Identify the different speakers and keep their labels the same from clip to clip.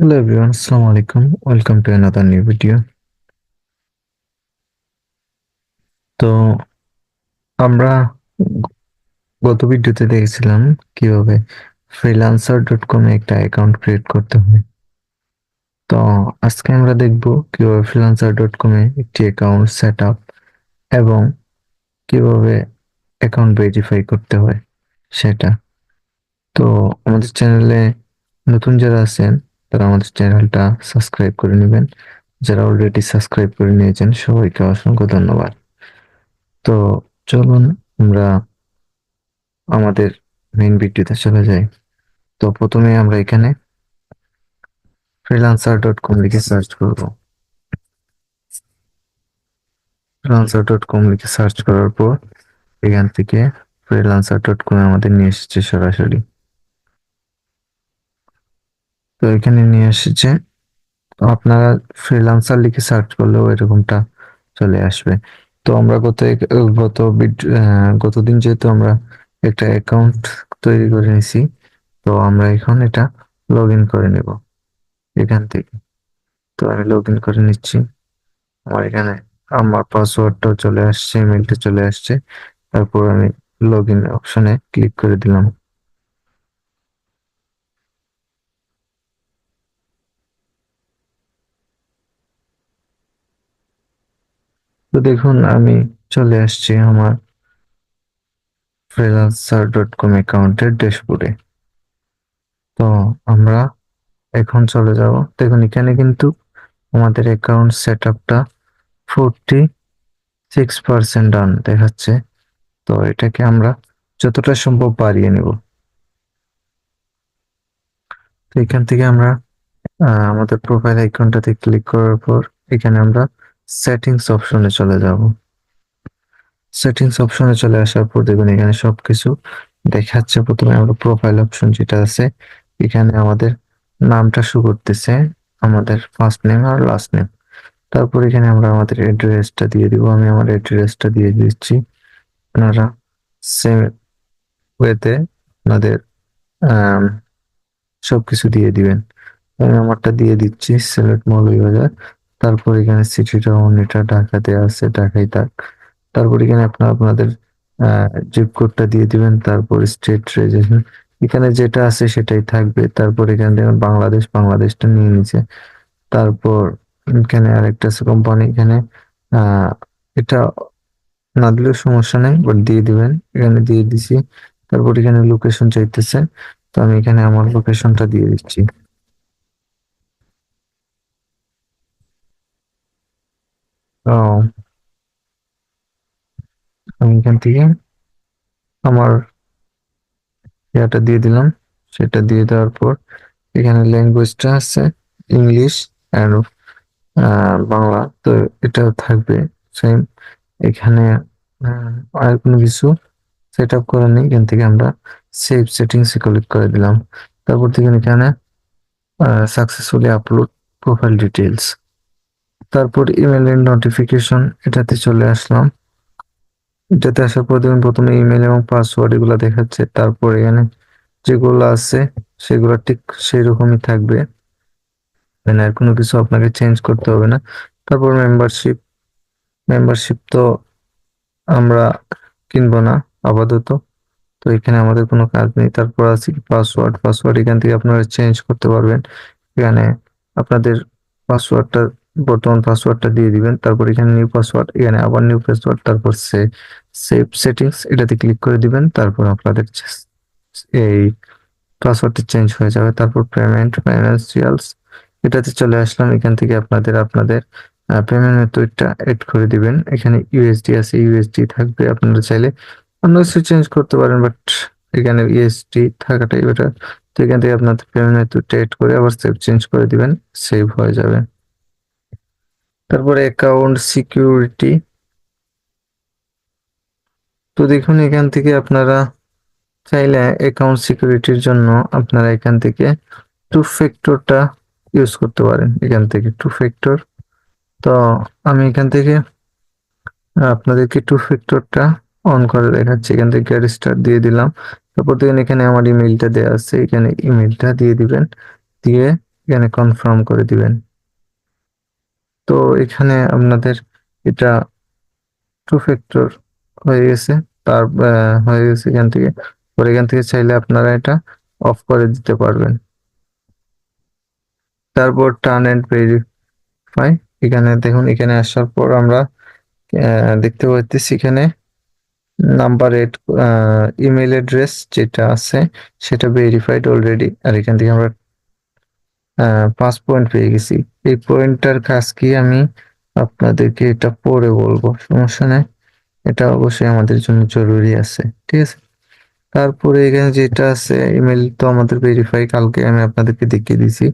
Speaker 1: Hello everyone, Assalamu alaikum. Welcome to another new video. তো আমরা গত ভিডিওতে দেখেছিলাম কীভাবে ফ্রিল্যান্সার ডট কমে একটা অ্যাকাউন্ট ক্রিয়েট করতে হয় তো আজকে আমরা দেখব কীভাবে ফ্রিল্যান্সার ডট কমে একটি অ্যাকাউন্ট সেট আপ এবং কীভাবে অ্যাকাউন্ট ভেরিফাই করতে হয় সেটা তো আমাদের চ্যানেলে নতুন যারা আছেন তারা আমাদের চ্যানেলটা সাবস্ক্রাইব করে নেবেন। যারা অলরেডি সাবস্ক্রাইব করে নিয়েছেন, সবাইকে অসংখ্য ধন্যবাদ। তো চলুন আমরা আমাদের মেইন ভিডিওতে চলে যাই। তো প্রথমে আমরা এখানে ফ্রিল্যান্সার ডট কম লিখে সার্চ করব। ফ্রিল্যান্সার ডট কম লিখে সার্চ করার পর এখান থেকে ফ্রিল্যান্সার ডট কম আমাদের নিয়ে এসেছে সরাসরি। তো এখানে নিয়ে এসেছে। আপনারা ফ্রিল্যান্সার লিখে সার্চ করলেও এরকমটা চলে আসবে। তো আমরা গত গত গতদিন যেহেতু আমরা একটা অ্যাকাউন্ট তৈরি করে নিছি তো আমরা এখন এটা লগ ইন করে নেব এখান থেকে। তো আমি লগ ইন করে নিচ্ছি। আমার এখানে আমার পাসওয়ার্ডটাও চলে আসছে ইমেলটা চলে আসছে। তারপর আমি লগ ইন অপশনে ক্লিক করে দিলাম। তো দেখুন, আমি চলে আসছি আমার ফ্রিল্যান্সার ডট কম অ্যাকাউন্টের ড্যাশবোর্ডে তো আমরা এখন চলে যাব। দেখুন, এখানে কিন্তু আমাদের অ্যাকাউন্ট সেট আপটা ফোরটি সিক্স পার্সেন্ট ডান দেখাচ্ছে। তো এটাকে আমরা যতটা সম্ভব বাড়িয়ে নেব। তো এখান থেকে আমরা আমাদের প্রোফাইল আইকনটাতে ক্লিক করার পর এখানে আমরা সেটিংস অপশনে চলে যাব। সেটিংস অপশনে চলে আসার পর দেখবেন এখানে সবকিছু দেখাচ্ছে। প্রথমে আমরা প্রোফাইল অপশন যেটা আছে, এখানে আমাদের নামটা শো করতেছে, আমাদের ফার্স্ট নেম আর লাস্ট নেম তারপর এখানে আমরা আমাদের অ্যাড্রেসটা দিয়ে দিব। আমি আমার অ্যাড্রেসটা দিয়ে দিচ্ছি। আপনারা সেম ওয়েতে আপনাদের সবকিছু দিয়ে দিবেন। আমি আমারটা দিয়ে দিচ্ছি সিলেট মৌলভীবাজার তারপর এখানে সিটিটা এটা ঢাকাতে আছে, ঢাকাই থাক। তারপর এখানে আপনার, আপনাদের জিপ কোডটা দিয়ে দিবেন, তারপর স্টেট রেজিস্ট্রেশন এখানে যেটা আছে সেটাই থাকবে। তারপর এখানে দেখেন, বাংলাদেশ, বাংলাদেশটা নিয়ে নিচে তারপর এখানে আরেকটা আছে কোম্পানি এখানে এটা না দিলেও সমস্যা নেই বাট দিয়ে দিবেন। এখানে দিয়ে দিছি। তারপর এখানে লোকেশন চাইতেছে। তো আমি এখানে আমার লোকেশনটা দিয়ে দিচ্ছি। তো আমি এখান থেকে আমার ইয়াটা দিয়ে দিলাম। সেটা দিয়ে দেওয়ার পর এখানে ল্যাঙ্গুয়েজটা আছে ইংলিশ অ্যান্ড বাংলা। তো এটা থাকবে সেম এখানে আর কোনো কিছু সেট আপ করা নেই। এখান থেকে আমরা সেভ সেটিংস ক্লিক করে দিলাম। তারপর থেকে এখানে সাকসেসফুলি আপলোড প্রোফাইল ডিটেলস তারপর ইমেলের নোটিফিকেশন এটাতে চলে আসলাম। এটাতে আসার পর দেখুন, প্রথমে ইমেল এবং পাসওয়ার্ড এগুলো দেখাচ্ছে। তারপর এখানে যেগুলো আছে, সেগুলো ঠিক সেই রকমই থাকবে। মানে আর কোনো কিছু আপনাকে চেঞ্জ করতে হবে না। তারপর মেম্বারশিপ মেম্বারশিপ তো আমরা কিনবো না, আপাতত। তো এখানে আমাদের কোনো কাজ নেই। তারপর আছে পাসওয়ার্ড পাসওয়ার্ড এখান থেকে আপনারা চেঞ্জ করতে পারবেন। এখানে আপনাদের পাসওয়ার্ডটা বর্তমান পাসওয়ার্ডটা দিয়ে দিবেন, তারপর এখানে নিউ পাসওয়ার্ড এখানে আবার নিউ পাসওয়ার্ড তারপর সেভ সেটিংস এটাতে ক্লিক করে দিবেন, তারপর আপনাদের এই পাসওয়ার্ডটা চেঞ্জ হয়ে যাবে। তারপর পেমেন্ট ফাইন্যান্সিয়ালস এটাতে চলে আসলাম, এখান থেকে আপনাদের আপনাদের পেমেন্ট মেথডটা এড করে দিবেন। এখানে ইউএসডি আছে ইউএসডি থাকবে, আপনারা চাইলে অন্য কিছু চেঞ্জ করতে পারেন বাট এখানে ইউএসডি থাকাটাই বেটার তো এখান থেকে আপনাদের পেমেন্ট মেথডটা এড করে আবার সেভ চেঞ্জ করে দিবেন সেভ হয়ে যাবে। তারপরে অ্যাকাউন্ট সিকিউরিটি তো দেখুন, এখান থেকে আপনারা চাইলে অ্যাকাউন্ট সিকিউরিটির জন্য আপনারা এখান থেকে টু ফ্যাক্টরটা ইউজ করতে পারেন, এখান থেকে টু ফ্যাক্টর তো আমি এখান থেকে আপনাদেরকে টু ফ্যাক্টরটা অন করে দেখাচ্ছি। এখান থেকে গেট স্টার্ট দিয়ে দিলাম। তারপর দেখেন, এখানে আমার ইমেলটা দেওয়া আছে। এখানে ইমেলটা দিয়ে দিবেন। দিয়ে এখানে কনফার্ম করে দিবেন। তো এখানে আপনাদের এটা টু ফ্যাক্টর হয়ে গেছে। তার হয়ে গেছে এখান থেকে। পরে এখান থেকে চাইলে আপনারা এটা অফ করে দিতে পারবেন। তারপর টার্ন এন্ড ভেরিফাই এখানে দেখুন, এখানে আসার পর আমরা দেখতে পাচ্ছি এখানে নাম্বার এইট ইমেল অ্যাড্রেস যেটা আছে, সেটা ভেরিফাইড অলরেডি আর এখান থেকে আমরা পাঁচ পয়েন্ট পেয়ে গেছি। এই পয়েন্টটার কাজ কি আমি আপনাদেরকে এটা পরে বলব, সমস্যা নেই। এটা অবশ্যই আমাদের জন্য জরুরি আছে, ঠিক আছে? তারপরে এখানে যেটা আছে ইমেল তো আমাদের ভেরিফাই কালকে আমি আপনাদেরকে দেখিয়ে দিছি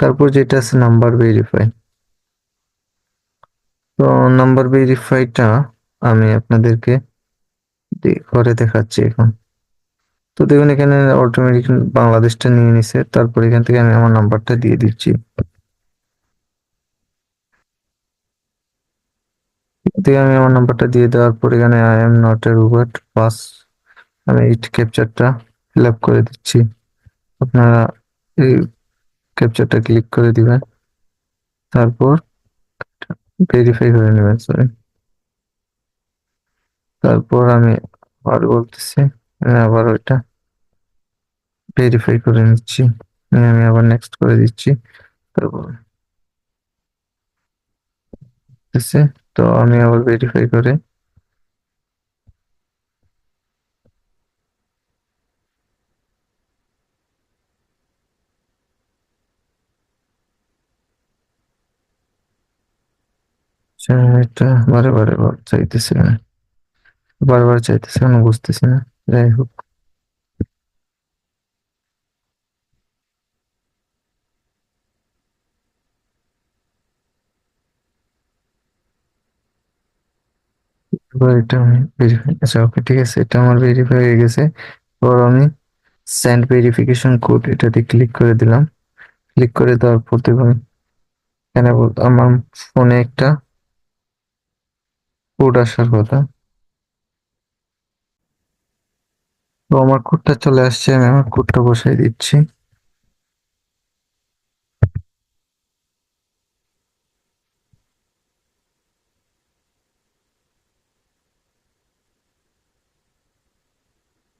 Speaker 1: তারপর যেটা আছে নাম্বার ভেরিফাই তো নাম্বার ভেরিফাইটা আমি আপনাদেরকে করে দেখাচ্ছি এখন। তো দেখুন, এখানে অটোমেটিক বাংলাদেশটা নিয়ে নিছে। তারপর এখান থেকে আমি আমার নাম্বারটা দিয়ে দিচ্ছি। আমি আমার নাম্বারটা দিয়ে দেওয়ার পর এখানে I am not a robot pass আমি এই ক্যাপচারটা ফিল আপ করে দিচ্ছি। আপনারা এই ক্যাপচারটা ক্লিক করে দিবেন। তারপর ভেরিফাই করে নেবেন সরি তারপর আমি আবার বলতেছি আবার ওইটা ভেরিফাই করে নিচ্ছি। আমি আবার নেক্সট করে দিচ্ছি। তারপর তো আমি আবার ভেরিফাই করে আচ্ছা, এটা বারে বারে চাইতেছে না। বারবার চাইতেছে না বুঝতেছি না। যাই হোক। এটা ভেরিফাই আচ্ছা ওকে ঠিক আছে, এটা আমার ভেরিফাই হয়ে গেছে। আমি ভেরিফিকেশন কোড ক্লিক করে দিলাম। ক্লিক করে দেওয়ার পর আমার ফোনে একটা কোড আসার কথা। তো আমার কোডটা চলে আসছে, আমি আমার কোডটা বসাই দিচ্ছি।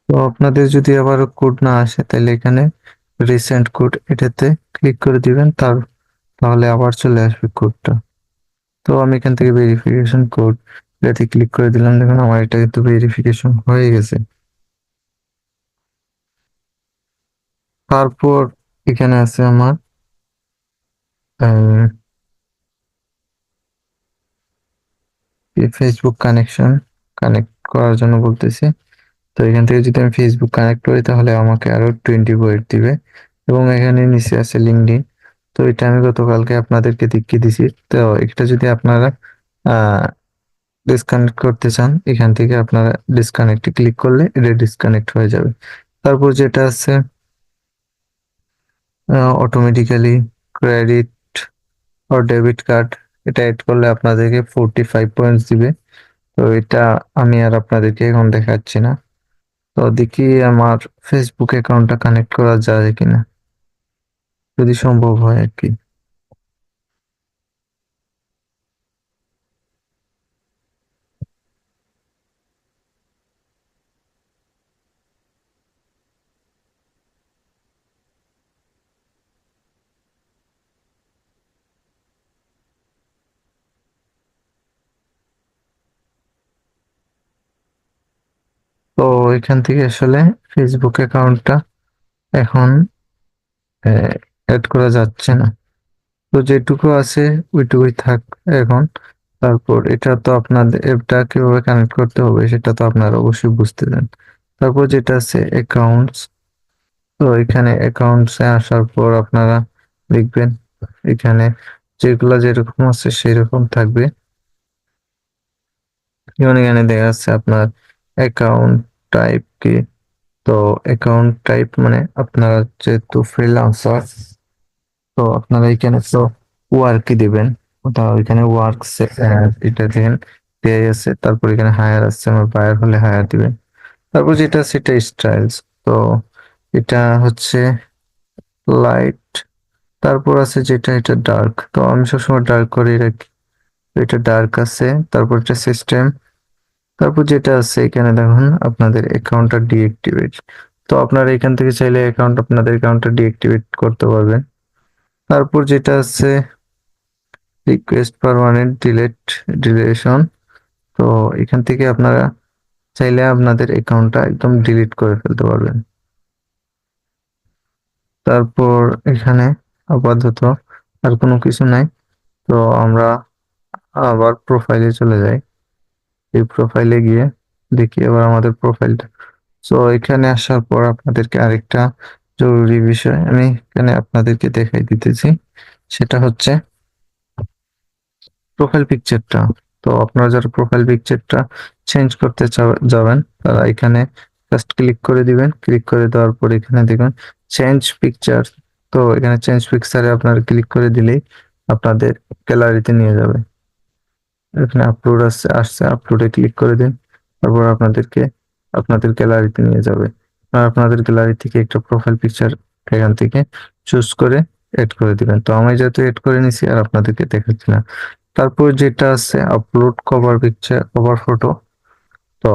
Speaker 1: তো আপনাদের যদি আবার কোড না আসে, তাহলে এখানে রিসেন্ট কোড এটাতে ক্লিক করে দিবেন, তার, তাহলে আবার চলে আসবে কোডটা তো আমি এখান থেকে ভেরিফিকেশন কোড এটাতে ক্লিক করে দিলাম। দেখুন, আমার এটা কিন্তু ভেরিফিকেশন হয়ে গেছে। তারপর এখানে আছে আমার ফেসবুক কানেকশন কানেক্ট করার জন্য বলতেছি। তো এখান থেকে যদি আমি ফেসবুক কানেক্ট করি, তাহলে আমাকে আরও টোয়েন্টি পয়েন্ট দিবে। এবং এখানে নিচে আছে লিঙ্কডিন তো এটা আমি গতকালকে আপনাদেরকে দেখিয়ে দিছি। তো এটা যদি আপনারা ডিসকানেক্ট করতে চান, এখান থেকে আপনারা ডিসকানেক্টে ক্লিক করলে এটা ডিসকানেক্ট হয়ে যাবে। তারপর যেটা আছে অটোমেটিক্যালি ক্রেডিট আর ডেবিট কার্ড এটা এড করলে আপনাদেরকে ফোরটি ফাইভ পয়েন্টস দিবে। তো এটা আমি আর আপনাদেরকে এখন দেখাচ্ছি না। তো দেখি আমার ফেসবুক অ্যাকাউন্টটা কানেক্ট করা যায় কিনা। যদি সম্ভব হয় আর কি। তো এখান থেকে আসলে ফেসবুক অ্যাকাউন্টটা এখন অ্যাড করা যাচ্ছে না। তো যেটুকু আছে ওইটুকুই থাক এখন। তারপর এটা তো আপনাদের অ্যাপটা কীভাবে কানেক্ট করতে হবে সেটা তো আপনারা অবশ্যই বুঝতে দেন তারপর যেটা আছে অ্যাকাউন্টস তো এখানে অ্যাকাউন্টসে আসার পর আপনারা দেখবেন এখানে যেগুলা যেরকম আছে সেরকম থাকবে। যেমন এখানে দেখা যাচ্ছে আপনার অ্যাকাউন্ট টাইপ কি? তো অ্যাকাউন্ট টাইপ মানে আপনারা যেহেতু ফ্রিল্যান্সার তো আপনারা এখানে তো ওয়ার্কই দিবেন। ওটা ওইখানে ওয়ার্ক এটা দেখেন দেয়াই আছে, তারপর এখানে হায়ার আসছে আমার বায়ার হলে হায়ার দিবেন। তারপর যেটা, সেটা স্টাইলস তো এটা হচ্ছে লাইট তারপর আছে যেটা, এটা ডার্ক তো আমি সবসময় ডার্ক করে রাখি। এটা ডার্ক আছে, তারপর এটা সিস্টেম তারপর যেটা আছে এখানে দেখুন, আপনাদের অ্যাকাউন্টটা ডিএক্টিভেট তো আপনারা এখান থেকে চাইলে অ্যাকাউন্ট আপনাদের অ্যাকাউন্টটা ডিএক্টিভেট করতে পারবেন। তারপর যেটা আছে রিকোয়েস্ট পারমানেন্ট ডিলেট ডিলেশন তো এখান থেকে আপনারা চাইলে আপনাদের অ্যাকাউন্টটা একদম ডিলিট করে ফেলতে পারবেন। তারপর এখানে আপাতত আর কোনো কিছু নাই। তো আমরা আবার প্রোফাইলে চলে যাই। এই প্রোফাইলে গিয়ে দেখি এবার আমাদের প্রোফাইলটা সো এখানে আসার পর আপনাদেরকে আরেকটা জরুরি বিষয় আমি এখানে আপনাদেরকে দেখাই দিতেছি। সেটা হচ্ছে প্রোফাইল পিকচারটা তো, আপনারা যারা প্রোফাইল পিকচারটা চেঞ্জ করতে যাবেন, তারা এখানে জাস্ট ক্লিক করে দিবেন। ক্লিক করে দেওয়ার পর এখানে দেখবেন চেঞ্জ পিকচার তো, এখানে চেঞ্জ পিকচারে আপনারা ক্লিক করে দিলেই আপনাদের গ্যালারিতে নিয়ে যাবে। এখানে আপলোড আসছে আসছে আপলোডে ক্লিক করে দিন। তারপর আপনাদেরকে, আপনাদের গ্যালারিতে নিয়ে যাবে। আপনাদের গ্যালারি থেকে একটা প্রোফাইল পিকচার এখান থেকে চুজ করে এড করে দিবেন। তো আমি যেহেতু এড করে নিছি আর আপনাদেরকে দেখাচ্ছি না। তারপর যেটা আছে upload cover picture cover photo তো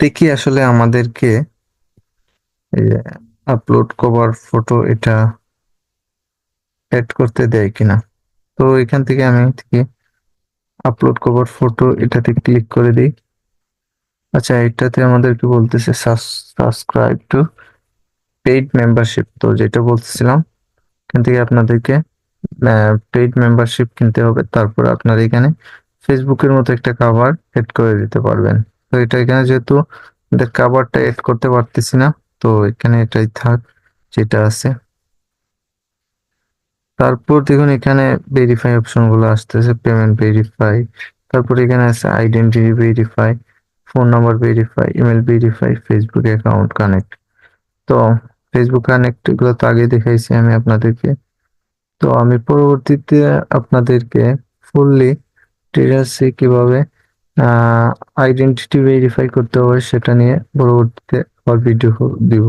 Speaker 1: দেখি আসলে আমাদেরকে আপলোড কভার ফটো এটা এড করতে দেয় কিনা। তো এখান থেকে আমি থেকে আপলোড কভার ফটো এটাতে ক্লিক করে দিই। আচ্ছা এটাতে আমাদেরকে বলতেছে সাবস্ক্রাইব টু পেইড মেম্বারশিপ তো যেটা বলতেছিলাম, এখান থেকে আপনাদেরকে পেইড মেম্বারশিপ কিনতে হবে। তারপর আপনার এখানে ফেসবুকের মতো একটা কাভার এড করে দিতে পারবেন। তো এটা এখানে যেহেতু কাভারটা এড করতে পারতেছি না, তো এখানে এটাই থাক, যেটা আছে। তারপর দেখুন এখানে ভেরিফাই অপশনগুলো আসতেছে পেমেন্ট ভেরিফাই তারপর এখানে আছে identity verify phone number verify email verify Facebook account connect তো ফেসবুক কানেক্ট এগুলো তো আগে দেখাইছি আমি আপনাদেরকে। তো আমি পরবর্তীতে আপনাদেরকে ফুললি ডিটেলসে কীভাবে আইডেন্টিটি ভেরিফাই করতে হবে সেটা নিয়ে পরবর্তীতে আবার ভিডিও দিব।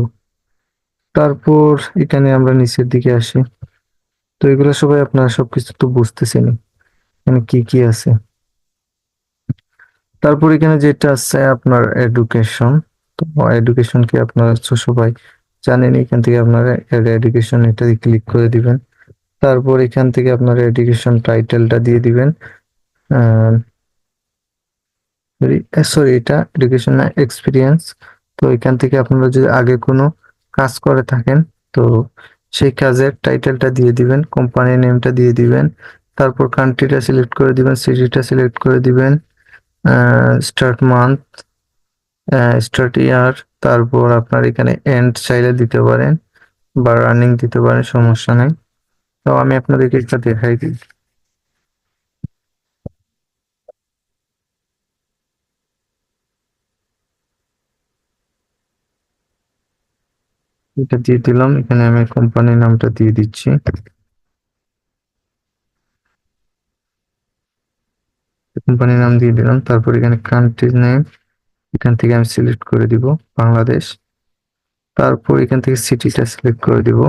Speaker 1: তারপর এখানে আমরা নিচের দিকে আসি। তো এগুলো সবাই আপনারা সবকিছু তো বুঝতেছেন এখানে কি কি আছে? তারপর এখানে যেটা আছে আপনার এডুকেশন তো এডুকেশন কি আপনারা সবাই জানেন, এখান থেকে আপনারা এডুকেশন এটা ক্লিক করে দিবেন। তারপর এখান থেকে আপনার এডুকেশন টাইটেলটা দিয়ে দিবেন। সরি এটা এডুকেশন এক্সপিরিয়েন্স তো এখান থেকে আপনারা যদি আগে কোনো কাজ করে থাকেন, তো সেই কাজের টাইটেলটা দিয়ে দিবেন কোম্পানি নেমটা দিয়ে দিবেন, তারপর কান্ট্রিটা সিলেক্ট করে দিবেন সিটিটা সিলেক্ট করে দিবেন স্টার্ট মান্থ স্টার্ট ইয়ার তারপর আপনার এখানে এন্ড চাইলে দিতে পারেন বা রানিং দিতে পারেন, সমস্যা নেই। তো আমি আপনাদেরকে একটা দেখাই দিই। এটা দিয়ে দিলাম। এখানে আমি কোম্পানির নামটা দিয়ে দিচ্ছি। কোম্পানির নাম দিয়ে দিলাম। তারপর এখানে কান্ট্রি নেম এখান থেকে আমি সিলেক্ট করে দিব, বাংলাদেশ। তারপর এখান থেকে সিটিটা সিলেক্ট করে দিব।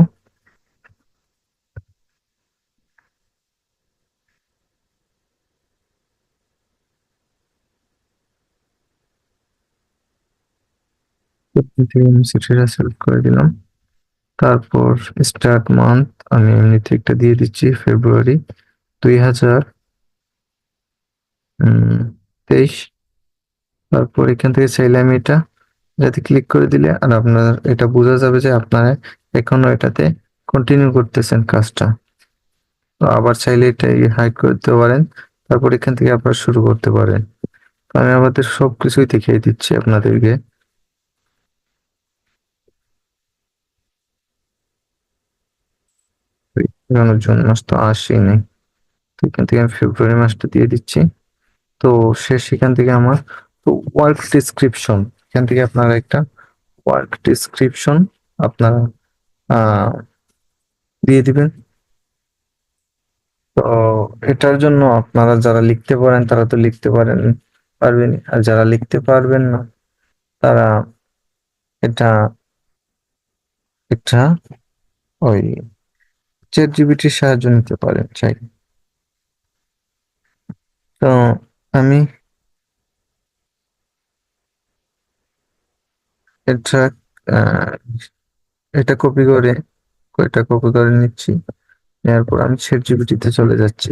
Speaker 1: সিটিটা সিলেক্ট করে দিলাম। তারপর স্টার্ট মান্থ আমি এমনিতে একটা দিয়ে দিচ্ছি ফেব্রুয়ারি দুই হাজার তেইশ। তারপর এখান থেকে চাইলে আমি এটা যাতে ক্লিক করে দিলে আর আপনার, এটা বোঝা যাবে যে আপনারা এখনও এটাতে কন্টিনিউ করতেছেন কাজটা। তো আবার চাইলে এটা হাইড করতে পারেন। তারপর এখান থেকে আপনারা শুরু করতে পারেন। আমি আমাদের সবকিছুই দেখিয়ে দিচ্ছি আপনাদেরকে। জুন মাস তো আসেনি। তো এখান থেকে আমি ফেব্রুয়ারি মাসটা দিয়ে দিচ্ছি। তো সে সেখান থেকে আমার তো ওয়ার্ক ডিসক্রিপশন এখান থেকে আপনারা একটা ওয়ার্ক ডিসক্রিপশন আপনারা দিয়ে দিবেন। তো এটার জন্য আপনারা যারা লিখতে পারেন, তারা তো লিখতে পারেন, পারবেন। আর যারা লিখতে পারবেন না, তারা এটা এটা ওই চ্যাট জিবিটির সাহায্য নিতে পারেন, চাই। তো আমি এটা এটা কপি করে, এটা কপি করে নিচ্ছি। নেওয়ার পর আমি চ্যাট জিবিটিতে চলে যাচ্ছি।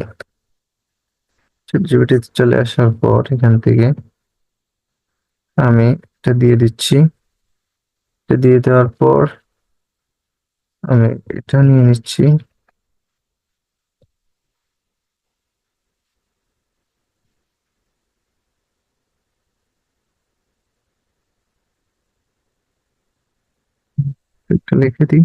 Speaker 1: চ্যাট জিবিটিতে চলে আসার পর এখান থেকে আমি এটা দিয়ে দিচ্ছি। এটা দিয়ে দেওয়ার পর আমি এটা নিয়ে নিচ্ছি। একটা লিখে দিই।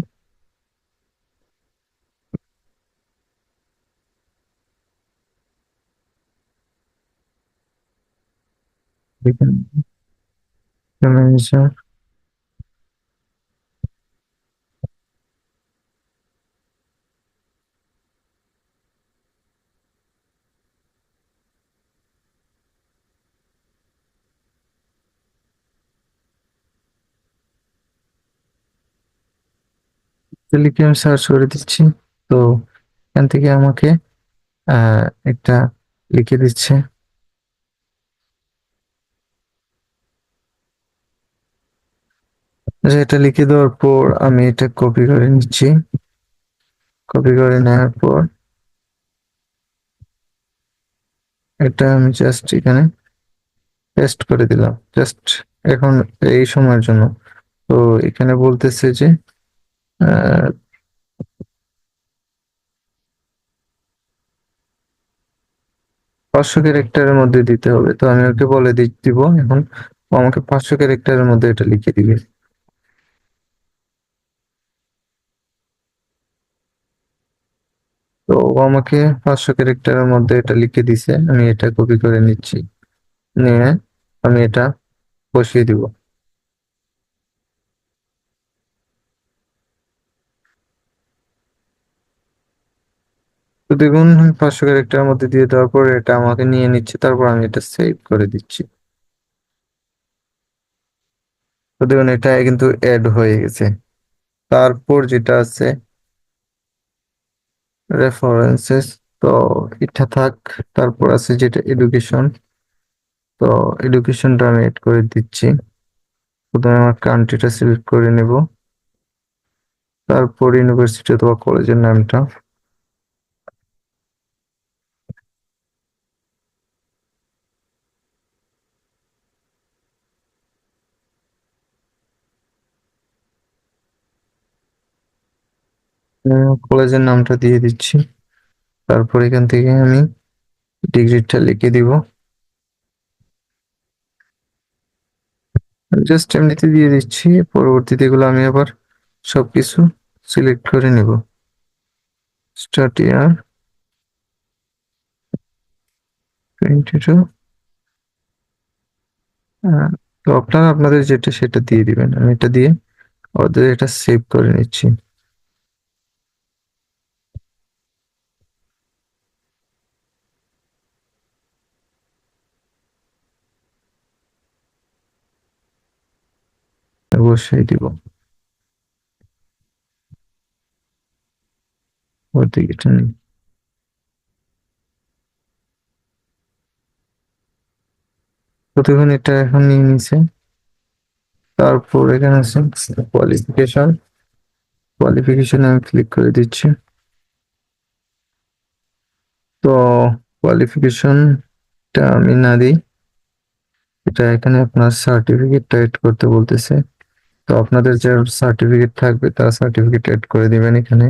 Speaker 1: আমি সার্চ করে দিচ্ছি। তো এখান থেকে আমাকে একটা লিখে দিচ্ছে। এটা লিখে দেওয়ার পর আমি এটা কপি করে নিচ্ছি। কপি করে নেওয়ার পর এটা আমি জাস্ট এখানে পেস্ট করে দিলাম। জাস্ট এখন এই সময়ের জন্য। তো এখানে বলতেছে যে পাঁচশো ক্যারেক্টারের মধ্যে দিতে হবে। তো আমি ওকে বলে দিব এখন। আমাকে পাঁচশো ক্যারেক্টারের মধ্যে এটা লিখে দিবে। তো ও আমাকে পাঁচশো ক্যারেক্টারের মধ্যে এটা লিখে দিছে। আমি এটা কপি করে নিচ্ছি। নিয়ে আমি এটা বসিয়ে দিব। তো দেখুন, পাঁচশো ক্যারেক্টারের মধ্যে দিয়ে দেওয়ার পর এটা আমাকে নিয়ে নিচ্ছে, তারপর আমি এটা সেভ করে দিচ্ছি। তো দেখুন, এটা কিন্তু অ্যাড হয়ে গেছে। তারপর যেটা আছে রেফারেন্সেস তো এটা থাক, তারপর আছে যেটা এডুকেশন তো এডুকেশনটা আমি এড করে দিচ্ছি। প্রথমে আমার কান্ট্রিটা সিলেক্ট করে নেব। তারপর ইউনিভার্সিটি অথবা কলেজের নামটা। কলেজের নামটা দিয়ে দিচ্ছি। তারপর এখান থেকে আমি ডিগ্রিটা লিখে দিব। জাস্ট এমনিতে দিয়ে দিচ্ছি। পরবর্তীতে এগুলো আমি আবার সবকিছু সিলেক্ট করে নেব। স্টার্ট ইয়ার টোয়েন্টি টু তো আপনারা আপনাদের যেটা সেটা দিয়ে দিবেন। আমি এটা দিয়ে ওদের এটা সেভ করে নিচ্ছি। অবশ্যই দিব। প্রতিক্ষণ এটা এখন নিয়ে নিছে। তারপর এখানে আছে কোয়ালিফিকেশন কোয়ালিফিকেশনে আমি ক্লিক করে দিচ্ছি। তো কোয়ালিফিকেশনটা আমি না দিই। এটা এখানে আপনার সার্টিফিকেটটা এড করতে বলতেছে। তো আপনাদের যে সার্টিফিকেট থাকবে, তার সার্টিফিকেট এড করে দিবেন এখানে।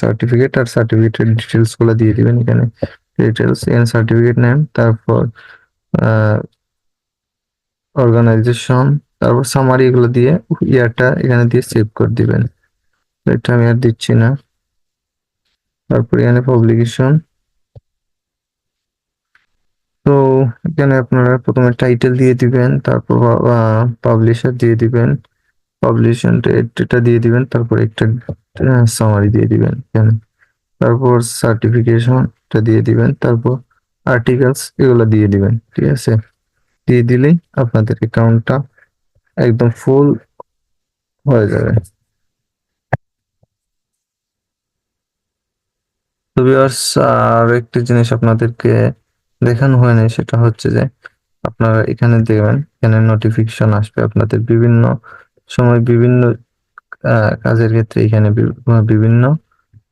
Speaker 1: সার্টিফিকেট আর সার্টিফিকেটের ডিটেলসগুলো দিয়ে দিবেন এখানে। ডিটেলস এন্ড সার্টিফিকেট নেম তারপর অর্গানাইজেশন তারপর সামারি এগুলো দিয়ে ইয়ারটা এখানে দিয়ে সেভ করে দিবেন। এটা আমি আর দিচ্ছি না। তারপর এখানে পাবলিকেশন তো এখানে আপনারা প্রথমে টাইটেল দিয়ে দিবেন, তারপর পাবলিশার দিয়ে দিবেন। পাবলিশন এটা দিয়ে দিবেন, তারপর একটা সামারি দিয়ে দিবেন তারপর সার্টিফিকেশনটা দিয়ে দিবেন, তারপর আর্টিকেলস এগুলো দিয়ে দিবেন, ঠিক আছে? দিয়ে দিলেই আপনাদের অ্যাকাউন্টটা একদম ফুল হয়ে যাবে। আর একটি জিনিস আপনাদেরকে দেখানো হয়নি সেটা হচ্ছে যে আপনারা এখানে দেখবেন, এখানে নোটিফিকেশন আসবে, আপনাদের বিভিন্ন সময় বিভিন্ন কাজের ক্ষেত্রে এখানে বিভিন্ন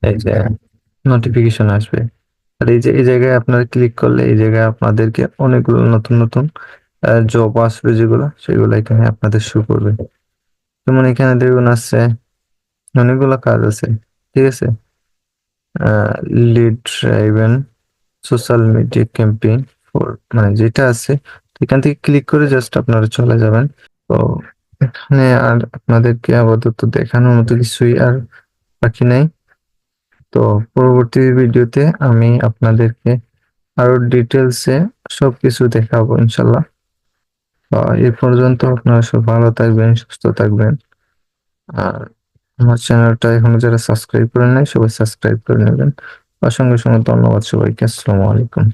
Speaker 1: এই যে নোটিফিকেশন আসবে। আর এই যে, এই জায়গায় আপনারা ক্লিক করলে এই জায়গায় আপনাদেরকে অনেকগুলো নতুন নতুন জব আসবে যেগুলো, সেগুলো এখানে আপনাদের শো করবে। যেমন এখানে দেখুন আসছে, অনেকগুলো কাজ আছে, ঠিক আছে? Lead driven social media campaign for মানে যেটা আছে, এখান থেকে ক্লিক করে জাস্ট আপনারা চলে যাবেন। তো এখানে আর আপনাদেরকে আপাতত দেখানোর মতো কিছুই আর বাকি নাই। তো পরবর্তী ভিডিওতে আমি আপনাদেরকে আরও ডিটেলসে সবকিছু দেখাবো ইনশাল্লাহ এই পর্যন্ত আপনারা সব ভালো থাকবেন, সুস্থ থাকবেন। আর আমার চ্যানেলটা এখনও যারা সাবস্ক্রাইব করেন নাই, সবাই সাবস্ক্রাইব করে নেবেন। অসংখ্য সঙ্গে ধন্যবাদ সবাইকে। আসসালামু আলাইকুম।